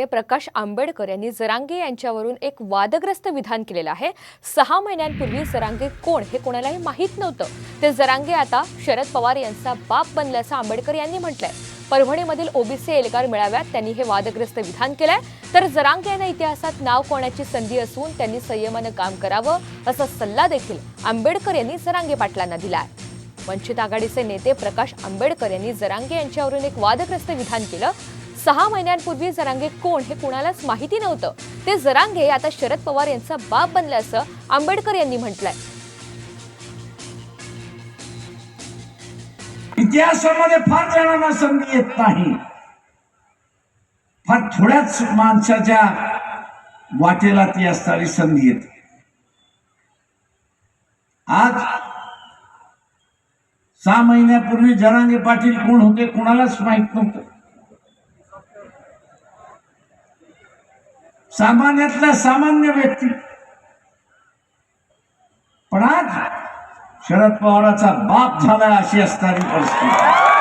ते प्रकाश आंबेडकर यांनी जरांगे यांच्यावरून एक वादग्रस्त विधान केलेलं आहे. सहा महिन्यांपूर्वी जरांगे कोण हे कोणालाही माहीत नव्हतं. ते जरांगे आता शरद पवार यांचा बाप बनल्याचं आंबेडकर यांनी म्हटलंय. परभणीमधील ओबीसी एल्गार मेळाव्यात त्यांनी हे वादग्रस्त विधान केलंय. तर जरांगे यांना इतिहासात नाव कोणाची संधी असून त्यांनी संयमानं काम करावं असा सल्ला देखील आंबेडकर यांनी जरांगे पाटलांना दिला आहे वंचित आघाडीचे नेते प्रकाश आंबेडकर यांनी जरांगे यांच्यावरून एक वादग्रस्त विधान केलं. सहा महिन्यांपूर्वी जरांगे कोण हे कुणालाच माहिती नव्हतं. ते जरांगे आता शरद पवार यांचा बाप बनल्याचं आंबेडकर यांनी म्हटलंय. इतिहासामध्ये फार जणांना संधी येत नाही. फार थोड्याच माणसाच्या वाटेला ती असणारी संधी येते. आज सहा महिन्यापूर्वी जरांगे पाटील कोण होते कोणालाच माहीत नव्हतं. सामान्यातला सामान्य व्यक्ती. पण आज शरद पवाराचा बाप झाला अशी असणारी परिस्थिती.